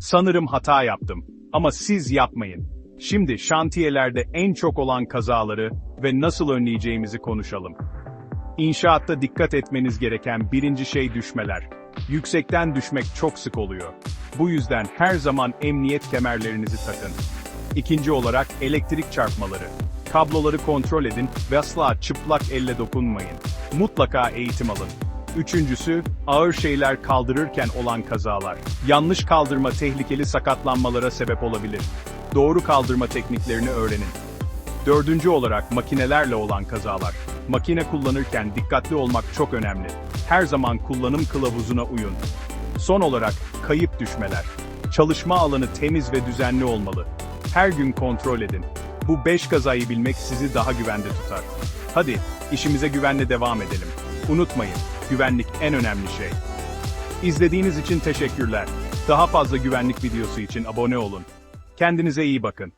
Sanırım hata yaptım. Ama siz yapmayın. Şimdi şantiyelerde en çok olan kazaları ve nasıl önleyeceğimizi konuşalım. İnşaatta dikkat etmeniz gereken birinci şey düşmeler. Yüksekten düşmek çok sık oluyor. Bu yüzden her zaman emniyet kemerlerinizi takın. İkinci olarak elektrik çarpmaları. Kabloları kontrol edin ve asla çıplak elle dokunmayın. Mutlaka eğitim alın. Üçüncüsü, ağır şeyler kaldırırken olan kazalar. Yanlış kaldırma tehlikeli sakatlanmalara sebep olabilir. Doğru kaldırma tekniklerini öğrenin. Dördüncü olarak makinelerle olan kazalar. Makine kullanırken dikkatli olmak çok önemli. Her zaman kullanım kılavuzuna uyun. Son olarak kayıp düşmeler. Çalışma alanı temiz ve düzenli olmalı. Her gün kontrol edin. Bu 5 kazayı bilmek sizi daha güvende tutar. Hadi, işimize güvenle devam edelim. Unutmayın, güvenlik en önemli şey. İzlediğiniz için teşekkürler. Daha fazla güvenlik videosu için abone olun. Kendinize iyi bakın.